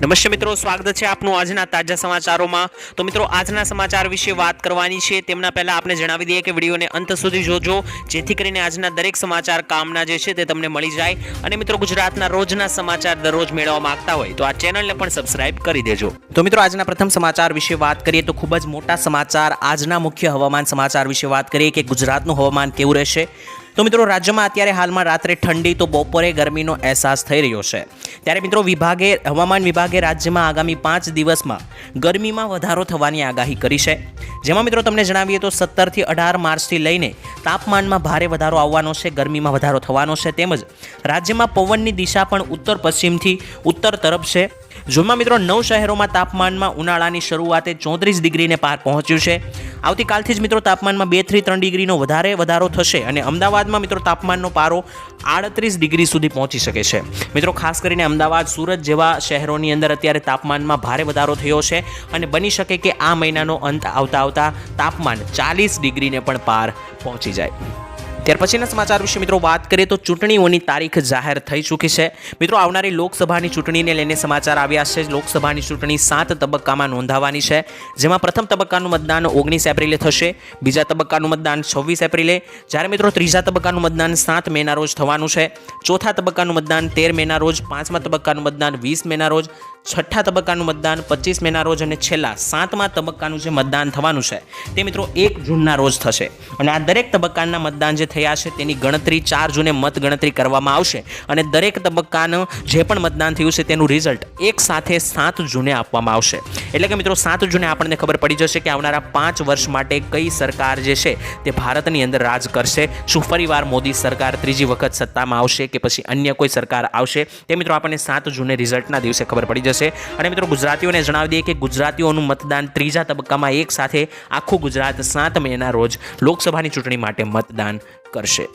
નમસ્તે મિત્રો, સ્વાગત છે આપનું આજના તાજા સમાચારોમાં. તો મિત્રો, આજના સમાચાર વિશે વાત કરવાની છે. તેમના પહેલા આપણે જણાવી દઈએ કે વિડીયોને અંત સુધી જોજો, જેથી કરીને આજના દરેક સમાચાર કામના જે છે તે તમને મળી જાય. અને મિત્રો, ગુજરાતના રોજના સમાચાર દરરોજ મેળવવા માંગતા હોય તો આ ચેનલને પણ સબસ્ક્રાઇબ કરી દેજો. તો મિત્રો, આજના પ્રથમ સમાચાર વિશે વાત કરીએ તો ખૂબ જ મોટા સમાચાર. આજના મુખ્ય હવામાન સમાચાર વિશે વાત કરીએ કે ગુજરાતનું હવામાન કેવું રહેશે? તો મિત્રો રાજ્યમાં અત્યારે હાલમાં રાત્રે ઠંડી તો બપોરે ગરમીનો અહેસાસ થઈ રહ્યો છે. ત્યારે મિત્રો વિભાગે, હવામાન વિભાગે રાજ્યમાં આગામી પાંચ દિવસમાં ગરમીમાં વધારો થવાની આગાહી કરી છે. જેમાં મિત્રો તમને જણાવીએ તો સત્તરથી અઢાર માર્ચથી લઈને તાપમાનમાં ભારે વધારો આવવાનો છે, ગરમીમાં વધારો થવાનો છે, તેમજ રાજ્યમાં પવનની દિશા પણ ઉત્તર પશ્ચિમથી ઉત્તર તરફ છે. જેમાં મિત્રો નવ શહેરોમાં તાપમાનમાં ઉનાળાની શરૂઆતે ચોત્રીસ ડિગ્રીને પાર પહોંચ્યું છે. આવતીકાલથી જ મિત્રો તાપમાનમાં બેથી ત્રણ ડિગ્રીનો વધારે વધારો થશે અને અમદાવાદમાં મિત્રો તાપમાનનો પારો આડત્રીસ ડિગ્રી સુધી પહોંચી શકે છે. મિત્રો ખાસ કરીને અમદાવાદ, સુરત જેવા શહેરોની અંદર અત્યારે તાપમાનમાં ભારે વધારો થયો છે અને બની શકે કે આ મહિનાનો અંત આવતા આવતા તાપમાન ચાલીસ ડિગ્રીને પણ પાર પહોંચી જાય. ત્યાર પછીના સમાચાર વિશે મિત્રો વાત કરીએ તો ચૂંટણીઓની તારીખ જાહેર થઈ ચૂકી છે. મિત્રો આવનારી લોકસભાની ચૂંટણીને લઈને સમાચાર આવ્યા છે. લોકસભાની ચૂંટણી સાત તબક્કામાં નોંધાવાની છે. જેમાં પ્રથમ તબક્કાનું મતદાન ઓગણીસ એપ્રિલે થશે. બીજા તબક્કાનું મતદાન છવ્વીસ એપ્રિલે. જ્યારે મિત્રો ત્રીજા તબક્કાનું મતદાન સાત મેના રોજ થવાનું છે. ચોથા તબક્કાનું મતદાન તેર મેના રોજ. પાંચમા તબક્કાનું મતદાન વીસ મેના રોજ. છઠ્ઠા તબક્કાનું મતદાન પચીસ મેના રોજ અને છેલ્લા સાતમા તબક્કાનું જે મતદાન થવાનું છે તે મિત્રો એક જૂનના રોજ થશે. અને આ દરેક તબક્કાના મતદાન જે થયા છે તેની ગણતરી ચાર જૂને મત ગણતરી કરવામાં આવશે અને દરેક તબક્કાનું જે પણ મતદાન થયું છે તેનું રિઝલ્ટ એક સાથે સાત જૂને આપવામાં આવશે. એટલે કે મિત્રો, સાત જૂને આપણને ખબર પડી જશે કે આવનારા પાંચ વર્ષ માટે કઈ સરકાર જે છે તે ભારતની અંદર રાજ કરશે. શું ફરીવાર મોદી સરકાર ત્રીજી વખત સત્તામાં આવશે કે પછી અન્ય કોઈ સરકાર આવશે? તે મિત્રો, આપણને સાત જૂને રિઝલ્ટના દિવસે ખબર પડી જશે. અને મિત્રો, ગુજરાતીઓને જણાવી દઈએ કે ગુજરાતીઓનું મતદાન ત્રીજા તબક્કામાં એક સાથે આખું ગુજરાત સાત મેના રોજ લોકસભાની ચૂંટણી માટે મતદાન કરશે.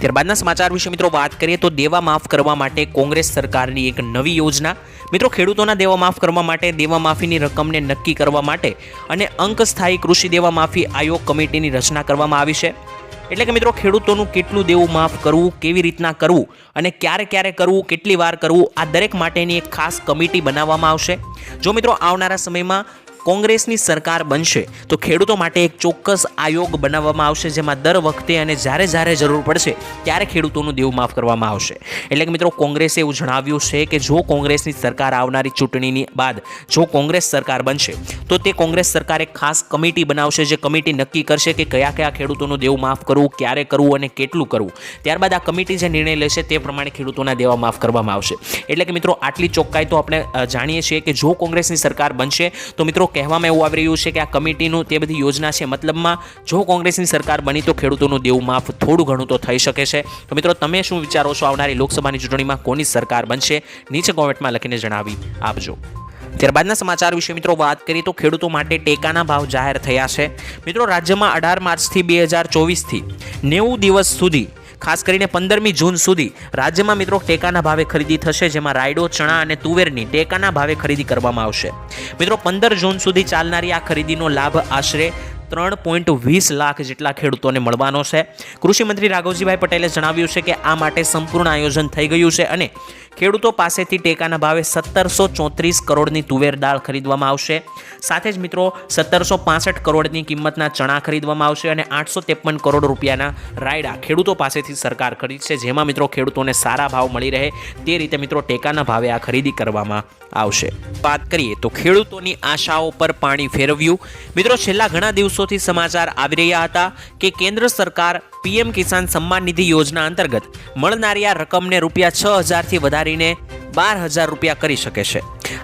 ત્યારબાદના સમાચાર વિશે મિત્રો વાત કરીએ તો દેવા માફ કરવા માટે કોંગ્રેસ સરકારની એક નવી યોજના. મિત્રો, ખેડૂતોના દેવા માફ કરવા માટે દેવા માફીની રકમને નક્કી કરવા માટે અને અંક સ્થાયી કૃષિ દેવા માફી આયોગ કમિટીની રચના કરવામાં આવી છે. એટલે કે મિત્રો, ખેડૂતોનું કેટલું દેવું માફ કરવું, કેવી રીતના કરવું અને ક્યારે ક્યારે કરવું, કેટલી વાર કરવું, આ દરેક માટેની એક ખાસ કમિટી બનાવવામાં આવશે. જો મિત્રો, આવનારા સમયમાં કોંગ્રેસની સરકાર બનશે, તો ખેડૂતો માટે એક ચોક્કસ આયોગ બનાવવામાં આવશે, જેમાં દર વખતે અને જ્યારે જ્યારે જરૂર પડશે, ત્યારે ખેડૂતોનું દેવું માફ કરવામાં આવશે. એટલે કે મિત્રો, કોંગ્રેસે એવું જણાવ્યું છે કે જો કોંગ્રેસની સરકાર આવનારી ચૂંટણીની બાદ જો કોંગ્રેસ સરકાર બનશે, તો તે કોંગ્રેસ સરકાર એક ખાસ કમિટી બનાવશે, જે કમિટી નક્કી કરશે કે કયા કયા ખેડૂતોનું દેવું માફ કરવું, ક્યારે કરવું અને કેટલું કરવું. ત્યારબાદ આ કમિટી જે નિર્ણય લેશે તે પ્રમાણે ખેડૂતોના દેવા માફ કરવામાં આવશે. એટલે કે મિત્રો, આટલી ચોક્કાઈ તો આપણે જાણીએ છીએ કે જો કોંગ્રેસની સરકાર બનશે, તો મિત્રો કહેવામાં એવું આવી રહ્યું છે કે આ કમિટીનું તે બધી યોજના છે. મતલબમાં જો કોંગ્રેસની સરકાર બની તો ખેડૂતોનું દેવું માફ થોડું ઘણું તો થઈ શકે છે. તો મિત્રો, તમે શું વિચારો છો આવનારી લોકસભાની ચૂંટણીમાં કોની સરકાર બનશે? નીચે કોમેન્ટમાં લખીને જણાવી આપજો. ત્યારબાદના સમાચાર વિશે મિત્રો વાત કરીએ તો ખેડૂતો માટે ટેકાના ભાવ જાહેર થયા છે. મિત્રો, રાજ્યમાં અઢાર માર્ચથી બે હજાર ચોવીસથી નેવું દિવસ સુધી ખાસ કરીને પંદરમી જૂન સુધી રાજ્યમાં મિત્રો ટેકાના ભાવે ખરીદી થશે, જેમાં રાયડો, ચણા અને તુવેરની ટેકાના ભાવે ખરીદી કરવામાં આવશે. મિત્રો, પંદર જૂન સુધી ચાલનારી આ ખરીદીનો લાભ આશરે ત્રણ પોઈન્ટ વીસ લાખ જેટલા ખેડૂતોને મળવાનો છે. કૃષિમંત્રી રાઘવજીભાઈ પટેલે જણાવ્યું છે કે આ માટે સંપૂર્ણ આયોજન થઈ ગયું છે અને ખેડૂતો પાસેથી ટેકાના ભાવે સત્તરસો ચોત્રીસ કરોડની તુવેર દાળ ખરીદવામાં આવશે. સાથે જ મિત્રો, સત્તરસો પાસઠ કરોડની કિંમતના ચણા ખરીદવામાં આવશે અને આઠસો ત્રેપન કરોડ રૂપિયાના રાયડા ખેડૂતો પાસેથી સરકાર ખરીદશે, જેમાં મિત્રો ખેડૂતોને સારા ભાવ મળી રહે તે રીતે મિત્રો ટેકાના ભાવે આ ખરીદી કરવામાં આવશે. વાત કરીએ તો ખેડૂતોની આશાઓ પર પાણી ફેરવ્યું. મિત્રો, છેલ્લા ઘણા દિવસોથી સમાચાર આવી રહ્યા હતા કે કેન્દ્ર સરકાર પીએમ કિસાન સન્માન નિધિ યોજના અંતર્ગત મળનારી આ રકમને રૂપિયા છ હજારથી વધારીને બાર હજાર રૂપિયા કરી શકે છે.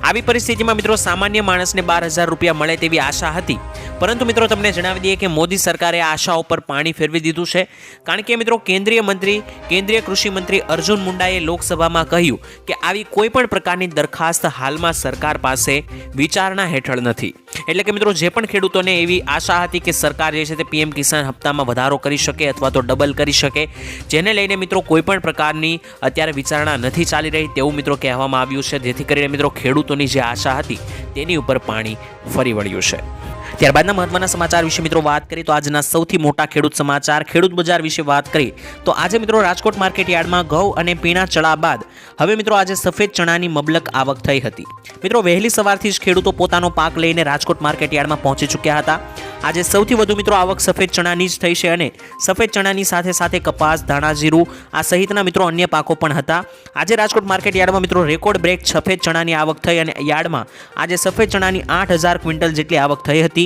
આવી પરિસ્થિતિમાં મિત્રો સામાન્ય માણસને બાર હજાર રૂપિયા મળે તેવી આશા હતી. પરંતુ મિત્રો તમને જણાવી દઈએ કે મોદી સરકારે આ આશા ઉપર પાણી ફેરવી દીધું છે. કારણ કે મિત્રો કેન્દ્રીય મંત્રી, કેન્દ્રીય કૃષિ મંત્રી અર્જુન મુંડાએ લોકસભામાં કહ્યું કે આવી કોઈપણ પ્રકારની દરખાસ્ત હાલમાં સરકાર પાસે વિચારણા હેઠળ નથી. એટલે કે મિત્રો, જે પણ ખેડૂતોને એવી આશા હતી કે સરકાર જે છે તે પીએમ કિસાન હપ્તામાં વધારો કરી શકે અથવા તો ડબલ કરી શકે, જેને લઈને મિત્રો કોઈ પણ પ્રકારની અત્યારે વિચારણા નથી ચાલી રહી તેવું મિત્રો કહેવામાં આવ્યું છે. જેથી કરીને મિત્રો ખેડૂતોની જે આશા હતી તેની ઉપર પાણી ફરી વળ્યું છે. ત્યારબાદના મહત્વના સમાચાર વિશે મિત્રો વાત કરીએ તો આજના સૌથી મોટા ખેડૂત સમાચાર, ખેડૂત બજાર વિશે વાત કરીએ તો આજે મિત્રો રાજકોટ માર્કેટ યાર્ડમાં ઘઉં અને પીણા ચણા બાદ હવે મિત્રો આજે સફેદ ચણાની મબલક આવક થઈ હતી. મિત્રો વહેલી સવારથી જ ખેડૂતો પોતાનો પાક લઈને રાજકોટ માર્કેટ યાર્ડમાં પહોંચી ચૂક્યા હતા. આજે સૌથી વધુ મિત્રો આવક સફેદ ચણાની જ થઈ છે અને સફેદ ચણાની સાથે સાથે કપાસ, ધાણા, જીરું, આ સહિતના મિત્રો અન્ય પાકો પણ હતા. આજે રાજકોટ માર્કેટ યાર્ડમાં મિત્રો રેકોર્ડ બ્રેક સફેદ ચણાની આવક થઈ અને યાર્ડમાં આજે સફેદ ચણાની આઠ હજાર ક્વિન્ટલ જેટલી આવક થઈ હતી.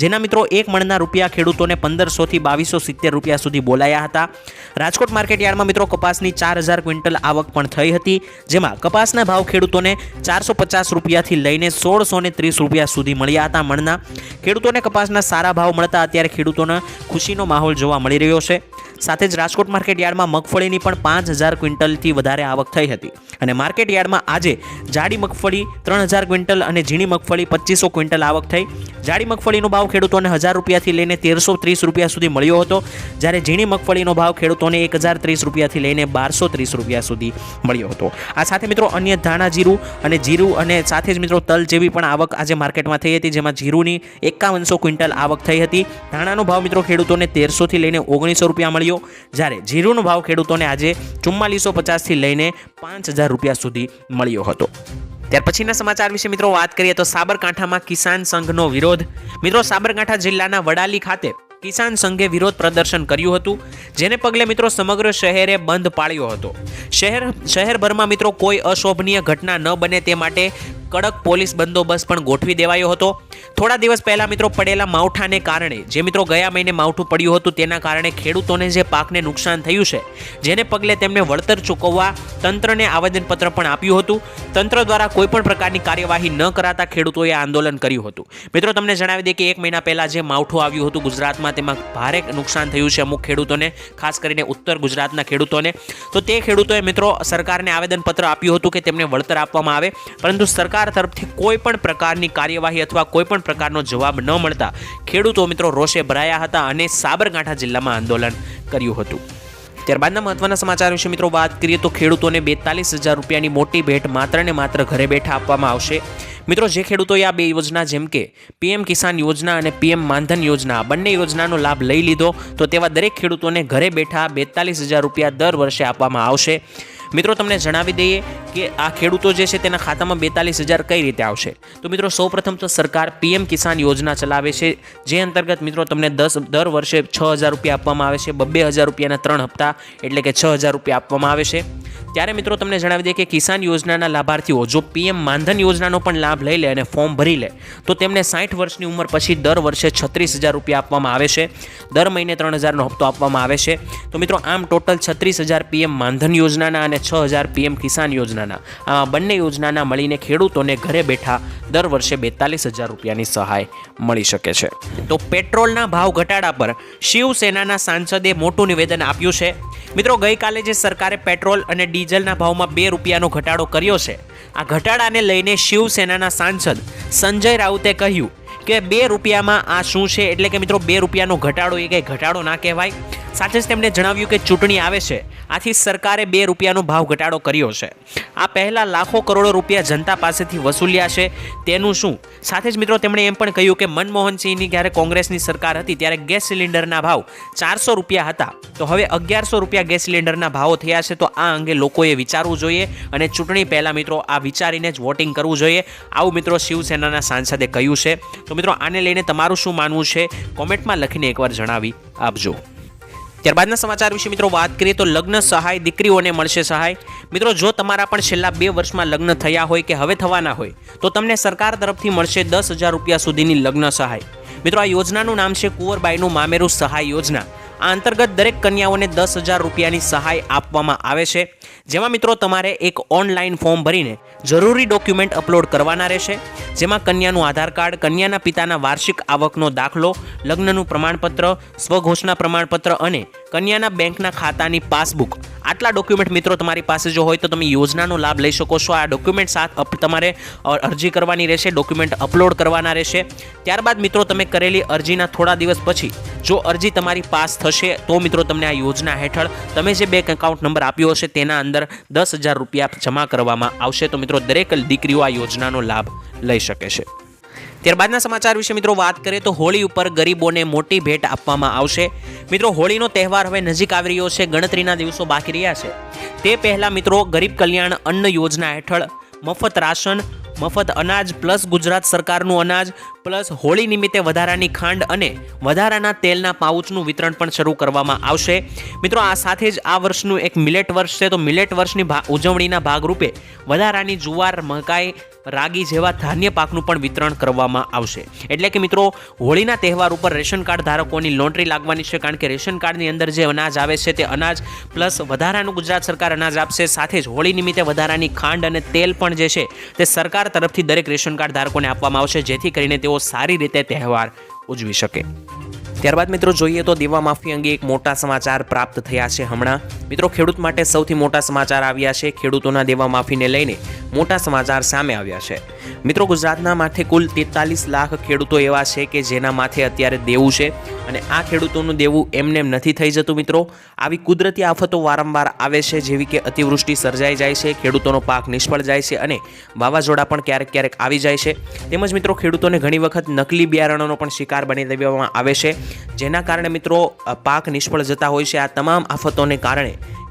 જેના મિત્રો એક મણના રૂપિયા ખેડૂતોને પંદરસોથી બાવીસો સિત્તેર રૂપિયા સુધી બોલાયા હતા. રાજકોટ માર્કેટ યાર્ડમાં મિત્રો કપાસની ચાર હજાર ક્વિન્ટલ આવક પણ થઈ હતી, જેમાં કપાસના ભાવ ખેડૂતોને ચારસો પચાસ રૂપિયાથી લઈને સોળસો ત્રીસ રૂપિયા સુધી મળ્યા હતા મણના. ખેડૂતોને કપાસના સારા ભાવ મળતા અત્યારે ખેડૂતોને ખુશીનો માહોલ જોવા મળી રહ્યો છે. સાથે જ રાજકોટ માર્કેટ યાર્ડમાં મગફળીની પણ પાંચ હજાર ક્વિન્ટલથી વધારે આવક થઈ હતી. અને માર્કેટ યાર્ડમાં આજે જાડી મગફળી ત્રણ હજાર ક્વિન્ટલ અને ઝીણી મગફળી પચીસો ક્વિન્ટલ આવક થઈ. જાડી મગફળીનો ભાવ ખેડૂતોને હજાર રૂપિયાથી લઈને તેરસો ત્રીસ રૂપિયા સુધી મળ્યો હતો, જ્યારે ઝીણી મગફળીનો ભાવ ખેડૂતોને એક હજાર ત્રીસ રૂપિયાથી લઈને બારસો ત્રીસ રૂપિયા સુધી મળ્યો હતો. આ સાથે મિત્રો અન્ય ધાણા, જીરું અને જીરું અને સાથે જ મિત્રો તલ જેવી પણ આવક આજે માર્કેટમાં થઈ હતી, જેમાં જીરુની એકાવનસો ક્વિન્ટલ આવક થઈ હતી. ધાણાનો ભાવ મિત્રો ખેડૂતોને તેરસોથી લઈને ઓગણીસો રૂપિયા મળ્યો, જ્યારે જીરુનો ભાવ ખેડૂતોને આજે ચુમ્માલીસો પચાસથી લઈને પાંચ હજાર રૂપિયા સુધી મળ્યો હતો. ત્યાર પછીના સમાચાર વિશે મિત્રો વાત કરીએ તો સાબરકાંઠામાં કિસાન સંઘનો વિરોધ. મિત્રો સાબરકાંઠા જિલ્લાના વડાલી ખાતે કિસાન સંઘે વિરોધ પ્રદર્શન કર્યું હતું, જેને પગલે મિત્રો સમગ્ર શહેરે બંધ પાળ્યો હતો. શહેર, શહેરભરમાં મિત્રો કોઈ અશોભનીય ઘટના ન બને તે માટે કડક પોલીસ બંદોબસ્ત પણ ગોઠવી દેવાયો હતો. થોડા દિવસ પહેલા મિત્રો પડેલા માવઠાને કારણે, જે મિત્રો ગયા મહિને માવઠું પડ્યું હતું તેના કારણે ખેડૂતોને જે પાકને નુકસાન થયું છે, જેને પગલે તેમને વળતર ચૂકવવા તંત્રને આવેદનપત્ર પણ આપ્યું હતું. તંત્ર દ્વારા કોઈપણ પ્રકારની કાર્યવાહી ન કરાતા ખેડૂતોએ આંદોલન કર્યું હતું. મિત્રો, તમને જણાવી દે કે એક મહિના પહેલાં જે માવઠું આવ્યું હતું ગુજરાતમાં, તેમાં ભારે નુકસાન થયું છે અમુક ખેડૂતોને, ખાસ કરીને ઉત્તર ગુજરાતના ખેડૂતોને. તો તે ખેડૂતોએ મિત્રો સરકારને આવેદનપત્ર આપ્યું હતું કે તેમને વળતર આપવામાં આવે. પરંતુ સરકાર તરફથી કોઈ પણ પ્રકારની કાર્યવાહી અથવા કોઈ પણ પ્રકારનો જવાબ ન મળતા ખેડૂતો મિત્રો રોષે ભરાયા હતા અને સાબરકાંઠા જિલ્લામાં આંદોલન કર્યું હતું. ત્યારબાદના મહત્વના સમાચાર વિશે મિત્રો વાત કરીએ તો ખેડૂતોને બેતાલીસ હજાર રૂપિયાની મોટી ભેટ માત્ર ને માત્ર ઘરે બેઠા આપવામાં આવશે. મિત્રો, જે ખેડૂતોએ આ બે યોજના જેમ કે પીએમ કિસાન યોજના અને પીએમ માનધન યોજના બંને યોજનાનો લાભ લઈ લીધો, તો તેવા દરેક ખેડૂતોને ઘરે બેઠા બેતાલીસ હજાર રૂપિયા દર વર્ષે આપવામાં આવશે. મિત્રો, તમને જણાવી દઈએ કે આ ખેડૂતો જે છે તેના ખાતામાં બેતાલીસ હજાર કઈ રીતે આવશે? તો મિત્રો, સૌપ્રથમ તો સરકાર પીએમ કિસાન યોજના ચલાવે છે, જે અંતર્ગત મિત્રો તમને દસ, દર વર્ષે છ હજાર રૂપિયા આપવામાં આવે છે, બબ્બે હજાર રૂપિયાના ત્રણ હપ્તા એટલે કે છ હજાર રૂપિયા આપવામાં આવે છે. ત્યારે મિત્રો, તમને જણાવી દઈએ કે કિસાન યોજનાના લાભાર્થીઓ જો પીએમ માનધન યોજનાનો પણ લાભ લઈ લે અને ફોર્મ ભરી લે, તો તેમને સાઠ વર્ષની ઉંમર પછી દર વર્ષે છત્રીસ હજાર રૂપિયા આપવામાં આવે છે. દર મહિને ત્રણ હજારનો હપ્તો આપવામાં આવે છે. તો મિત્રો, આમ ટોટલ છત્રીસ હજાર પીએમ માનધન યોજનાના અને છ હજાર પીએમ કિસાન યોજનાના. આમાં બંને યોજનાના મળીને ખેડૂતોને ઘરે બેઠા દર વર્ષે બેતાલીસ હજાર રૂપિયાની સહાય મળી શકે છે. તો પેટ્રોલના ભાવ ઘટાડા પર શિવસેનાના સાંસદે મોટું નિવેદન આપ્યું છે. મિત્રો, ગઈકાલે જે સરકારે પેટ્રોલ અને ડીઝલના ભાવમાં બે રૂપિયાનો ઘટાડો કર્યો છે, આ ઘટાડાને લઈને શિવસેનાના સાંસદ સંજય રાઉતે કહ્યું કે બે રૂપિયામાં આ શું છે? એટલે કે મિત્રો, બે રૂપિયાનો ઘટાડો એ કંઈ ઘટાડો ના કહેવાય. સાથે જ તેમણે જણાવ્યું કે ચૂંટણી આવે છે. આથી સરકારે બે રૂપિયાનો ભાવ ઘટાડો કર્યો છે. આ પહેલાં લાખો કરોડો રૂપિયા જનતા પાસેથી વસૂલ્યા છે. તેનું શું? સાથે જ મિત્રો તેમણે એમ પણ કહ્યું કે મનમોહન સિંહની જ્યારે કોંગ્રેસની સરકાર હતી ત્યારે ગેસ સિલિન્ડરના ભાવ ચારસો રૂપિયા હતા. તો હવે અગિયારસો રૂપિયા ગેસ સિલિન્ડરના ભાવો થયા છે તો આ અંગે લોકોએ વિચારવું જોઈએ અને ચૂંટણી પહેલાં મિત્રો આ વિચારીને જ વોટિંગ કરવું જોઈએ. આવું મિત્રો શિવસેનાના સાંસદે કહ્યું છે. તો મિત્રો આને લઈને તમારું શું માનવું છે? કોમેન્ટમાં લખીને એકવાર જણાવી આપજો. ત્યારબાદના સમાચાર વિશે મિત્રો વાત કરીએ તો લગ્ન સહાય દીકરીઓને મળશે સહાય. મિત્રો, જો તમારા પણ છેલ્લા બે વર્ષમાં લગ્ન થયા હોય કે હવે થવાના હોય, તો તમને સરકાર તરફથી મળશે દસ હજાર રૂપિયા સુધીની લગ્ન સહાય. મિત્રો, આ યોજનાનું નામ છે કુંવરબાઈનું મામેરું સહાય યોજના. આ અંતર્ગત દરેક કન્યાઓને દસ હજાર રૂપિયાની સહાય આપવામાં આવે છે. જેમાં મિત્રો તમારે એક ઓનલાઈન ફોર્મ ભરીને જરૂરી ડોક્યુમેન્ટ અપલોડ કરવાના રહેશે. જેમાં કન્યાનું આધાર કાર્ડ, કન્યાના પિતાના વાર્ષિક આવકનો દાખલો, લગ્નનું પ્રમાણપત્ર સ્વઘોષણા પ્રમાણપત્ર અને કન્યાના બેંકના ખાતાની પાસબુક. આટલા ડોક્યુમેન્ટ મિત્રો તમારી પાસે જો હોય તો તમે યોજનાનો લાભ લઈ શકો છો. આ ડોક્યુમેન્ટ સાથ તમારે અરજી કરવાની રહેશે, ડોક્યુમેન્ટ અપલોડ કરવાના રહેશે. ત્યારબાદ મિત્રો તમે કરેલી અરજીના થોડા દિવસ પછી જો અરજી તમારી પાસ થશે, તો મિત્રો તમને આ યોજના હેઠળ તમે જે બેંક એકાઉન્ટ નંબર આપ્યો હશે, તેના અંદર દસ હજાર રૂપિયા જમા કરવામાં આવશે. તો મિત્રો દરેક દીકરીઓ આ યોજનાનો લાભ લઈ શકે છે. ત્યારબાદના સમાચાર વિશે મિત્રો વાત કરીએ તો હોળી ઉપર ગરીબોને મોટી ભેટ આપવામાં આવશે. મિત્રો હોળીનો તહેવાર હવે નજીક આવી રહ્યો છે, ગણતરીના દિવસો બાકી રહ્યા છે. તે પહેલાં મિત્રો ગરીબ કલ્યાણ અન્ન યોજના હેઠળ મફત રાશન, મફત અનાજ પ્લસ ગુજરાત સરકારનું અનાજ પ્લસ હોળી નિમિત્તે વધારાની ખાંડ અને વધારાના તેલના પાઉચનું વિતરણ પણ શરૂ કરવામાં આવશે. મિત્રો, આ સાથે જ આ વર્ષનું એક મિલેટ વર્ષ છે. તો મિલેટ વર્ષની ઉજવણીના ભાગરૂપે વધારાની જુવાર, મકાઈ, રાગી જેવા ધાન્ય પાકનું પણ વિતરણ કરવામાં આવશે. એટલે કે મિત્રો, હોળીના તહેવાર ઉપર રેશન કાર્ડ ધારકોની લોન્ટરી લાગવાની છે. કારણ કે રેશન કાર્ડની અંદર જે અનાજ આવે છે તે અનાજ પ્લસ વધારાનું ગુજરાત સરકાર અનાજ આપશે. સાથે જ હોળી નિમિત્તે વધારાની ખાંડ અને તેલ પણ જે છે તે સરકાર તરફથી દરેક રેશન કાર્ડ ધારકોને આપવામાં આવશે. જેથી કરીને તેઓ સારી રીતે તહેવાર ઉજવી શકે. ત્યારબાદ મિત્રો જોઈએ તો દેવા માફી અંગે એક મોટા સમાચાર પ્રાપ્ત થયા છે હમણાં. મિત્રો ખેડૂત માટે સૌથી મોટા સમાચાર આવ્યા છે ખેડૂતોના દેવા માફીને લઈને. મોટા સમાચાર સામે આવ્યા છે. મિત્રો, ગુજરાતના માથે કુલ તેતાલીસ લાખ ખેડૂતો એવા છે કે જેના માથે અત્યારે દેવું છે અને આ ખેડૂતોનું દેવું એમને એમ નથી થઈ જતું મિત્રો. આવી કુદરતી આફતો વારંવાર આવે છે જેવી કે અતિવૃષ્ટિ સર્જાઈ જાય છે, ખેડૂતોનો પાક નિષ્ફળ જાય છે અને વાવાઝોડા પણ ક્યારેક ક્યારેક આવી જાય છે. તેમજ મિત્રો, ખેડૂતોને ઘણી વખત નકલી બિયારણોનો પણ શિકાર બની દેવામાં આવે છે. જેના કારણે મિત્રો પાક નિષ્ફળ જતા હોય છે. આ તમામ આફતોને કારણે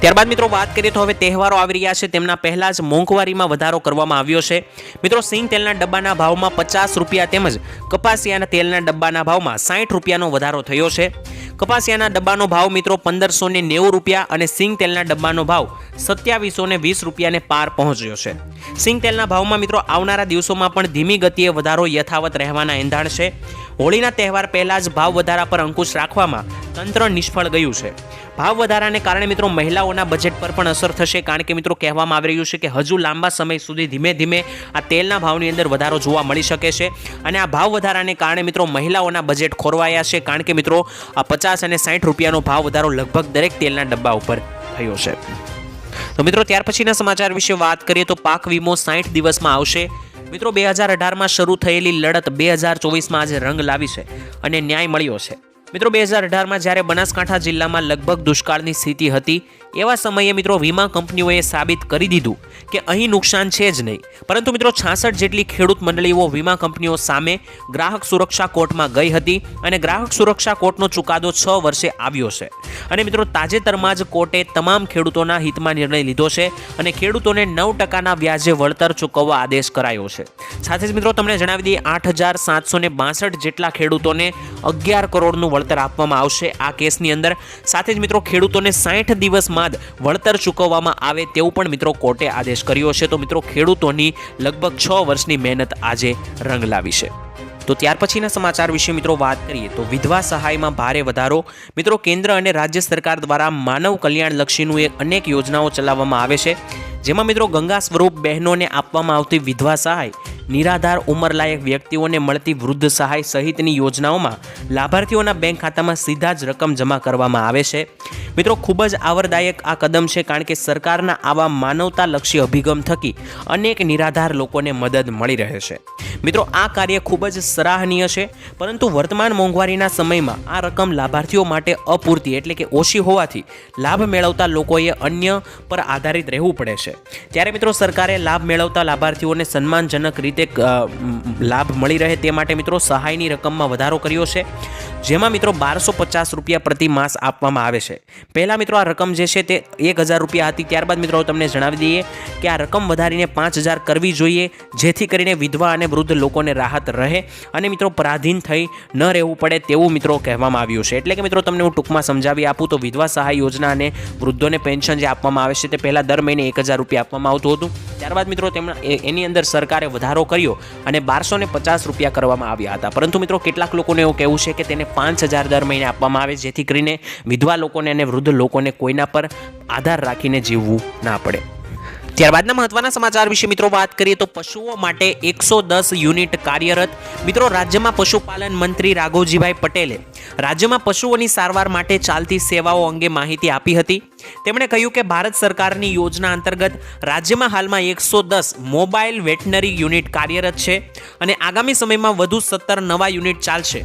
ત્યારબાદ મિત્રો વાત કરીએ તો હવે તહેવારો આવી રહ્યા છે. તેમના પહેલા જ મોંઘવારીમાં વધારો કરવામાં આવ્યો છે. મિત્રો સિંગ તેલના ડબ્બાના ભાવમાં પચાસ રૂપિયા તેમજ કપાસિયાના તેલના ડબ્બાના ભાવમાં સાઠ રૂપિયાનો વધારો થયો છે. કપાસિયાના ડબ્બાનો ભાવ મિત્રો પંદરસો ને નેવું રૂપિયા અને સિંગ તેલના ડબ્બાનો ભાવ સત્યાવીસો ને વીસ રૂપિયાને પાર પહોંચ્યો છે. સિંગ તેલના ભાવમાં મિત્રો આવનારા દિવસોમાં પણ ધીમી ગતિએ વધારો યથાવત રહેવાના એંધાણ છે. હોળીના તહેવાર પહેલા જ ભાવ વધારા પર અંકુશ રાખવામાં તંત્ર નિષ્ફળ ગયું છે. ભાવ વધારાને કારણે મિત્રો મહિલાઓના બજેટ પર પણ અસર થશે કારણ કે મિત્રો કહેવામાં આવી રહ્યું છે કે હજુ લાંબા સમય સુધી ધીમે ધીમે આ તેલના ભાવની અંદર વધારો જોવા મળી શકે છે અને આ ભાવ વધારાને કારણે મિત્રો મહિલાઓના બજેટ ખોરવાયા છે કારણ કે મિત્રો આ પચાસ અને સાઠ રૂપિયાનો ભાવ વધારો લગભગ દરેક તેલના ડબ્બા ઉપર થયો છે. તો મિત્રો ત્યાર પછીના સમાચાર વિશે વાત કરીએ તો પાક વીમો સાઠ દિવસમાં આવશે. મિત્રો, બે હજાર અઢારમાં શરૂ થયેલી લડત બે હજાર ચોવીસમાં આજે રંગ લાવી છે અને ન્યાય મળ્યો છે. મિત્રો, બે હજાર અઢારમાં જ્યારે બનાસકાંઠા જિલ્લામાં લગભગ દુષ્કાળની સ્થિતિ હતી એવા સમયે મિત્રો વીમા કંપનીઓએ સાબિત કરી દીધું કે અહીં નુકસાન છે જ નહીં. પરંતુ મિત્રો છાસઠ જેટલી ખેડૂત મંડળીઓ વીમા કંપનીઓ સામે ગ્રાહક સુરક્ષા કોર્ટમાં ગઈ હતી અને ગ્રાહક સુરક્ષા કોર્ટનો ચુકાદો છ વર્ષે આવ્યો છે. અને મિત્રો તાજેતરમાં જ કોર્ટે તમામ ખેડૂતોના હિતમાં નિર્ણય લીધો છે અને ખેડૂતોને નવ ટકાના વ્યાજે વળતર ચૂકવવા આદેશ કરાયો છે. સાથે જ મિત્રો તમને જણાવી દઈએ, આઠ હજાર સાતસો ને જેટલા ખેડૂતોને અગિયાર કરોડનું વળતર આપવામાં આવશે આ કેસની અંદર. સાથે જ મિત્રો ખેડૂતોને સાઠ દિવસમાં જ વળતર ચૂકવવામાં આવે તેવું પણ મિત્રો કોર્ટે આદેશ કર્યો છે. તો મિત્રો ખેડૂતોની લગભગ છ વર્ષની મહેનત આજે રંગ લાવી છે. તો ત્યાર પછીના સમાચાર વિશે મિત્રો વાત કરીએ તો વિધવા સહાયમાં ભારે વધારો. મિત્રો કેન્દ્ર અને રાજ્ય સરકાર દ્વારા માનવ કલ્યાણલક્ષીનું એક અનેક યોજનાઓ ચલાવવામાં આવે છે. જેમાં મિત્રો ગંગા સ્વરૂપ બહેનોને આપવામાં આવતી વિધવા સહાય નિરાધાર, ઉંમરલાયક વ્યક્તિઓને મળતી વૃદ્ધ સહાય સહિતની યોજનાઓમાં લાભાર્થીઓના બેંક ખાતામાં સીધા જ રકમ જમા કરવામાં આવે છે. મિત્રો, ખૂબ જ આવરદાયક આ કદમ છે કારણ કે સરકારના આવા માનવતાલક્ષી અભિગમ થકી અનેક નિરાધાર લોકોને મદદ મળી રહે છે. મિત્રો, આ કાર્ય ખૂબ જ સરાહનીય છે, પરંતુ વર્તમાન મોંઘવારીના સમયમાં આ રકમ લાભાર્થીઓ માટે અપૂરતી એટલે કે ઓછી હોવાથી લાભ મેળવતા લોકોએ અન્ય પર આધારિત રહેવું પડે છે. ત્યારે મિત્રો, સરકારે લાભ મેળવતા લાભાર્થીઓને સન્માનજનક રીતે મ, લાભ મળી રહે તે માટે મિત્રો સહાયની રકમમાં વધારો કર્યો છે. જેમાં મિત્રો બારસો પચાસ રૂપિયા પ્રતિ માસ આપવામાં આવે છે. પહેલાં મિત્રો આ રકમ જે છે તે એક હજાર રૂપિયા હતી. ત્યારબાદ મિત્રો તમને જણાવી દઈએ કે આ રકમ વધારીને પાંચ હજાર કરવી જોઈએ, જેથી કરીને વિધવા અને વૃદ્ધ લોકોને રાહત રહે અને મિત્રો પરાધીન થઈ ન રહેવું પડે તેવું મિત્રો કહેવામાં આવ્યું છે. એટલે કે મિત્રો તમને હું ટૂંકમાં સમજાવી આપું તો વિધવા સહાય યોજના અને વૃદ્ધોને પેન્શન જે આપવામાં આવે છે તે પહેલાં દર મહિને એક હજાર રૂપિયા આપવામાં આવતું હતું. ત્યારબાદ મિત્રો તેમણે એની અંદર સરકારે વધારો કર્યો અને બારસો પચાસ રૂપિયા કરવામાં આવ્યા હતા. પરંતુ મિત્રો કેટલાક લોકોને એવું કહેવું છે કે તેને પાંચ હજાર દર મહિને આપવામાં આવે, જેથી કરીને વિધવા લોકોને અને વૃદ્ધ લોકોને કોઈના પર આધાર રાખીને જીવવું ના પડે. ત્યારબાદના મહત્વના સમાચાર વિશે મિત્રો વાત કરીએ તો પશુઓ માટે એકસો દસ યુનિટ કાર્યરત. મિત્રો, રાજ્યમાં પશુપાલન મંત્રી રાઘવજીભાઈ પટેલે રાજ્યમાં પશુઓની સારવાર માટે ચાલતી સેવાઓ અંગે માહિતી આપી હતી. તેમણે કહ્યું કે ભારત સરકારની યોજના અંતર્ગત રાજ્યમાં હાલમાં એકસો દસ મોબાઈલ વેટનરી યુનિટ કાર્યરત છે અને આગામી સમયમાં વધુ સત્તર નવા યુનિટ ચાલશે.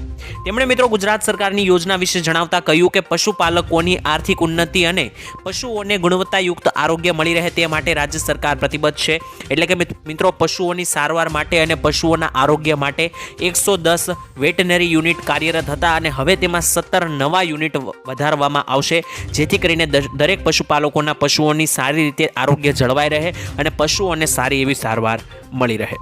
તેમણે મિત્રો ગુજરાત સરકારની યોજના વિશે જણાવતા કહ્યું કે પશુપાલકોની આર્થિક ઉન્નતિ અને પશુઓને ગુણવત્તાયુક્ત આરોગ્ય મળી રહે તે માટે રાજ્ય સરકાર પ્રતિબદ્ધ છે. એટલે કે મિત્રો, પશુઓની સારવાર માટે અને પશુઓના આરોગ્ય માટે એકસો દસ વેટનરી યુનિટ કાર્યરત હતા અને હવે તેમાં સત્તર નવા યુનિટ વધારવામાં આવશે. જેથી કરીને દ- દરેક પશુપાલકોના પશુઓની સારી રીતે આરોગ્ય જળવાઈ રહે અને પશુઓને સારી એવી સારવાર મળી રહે.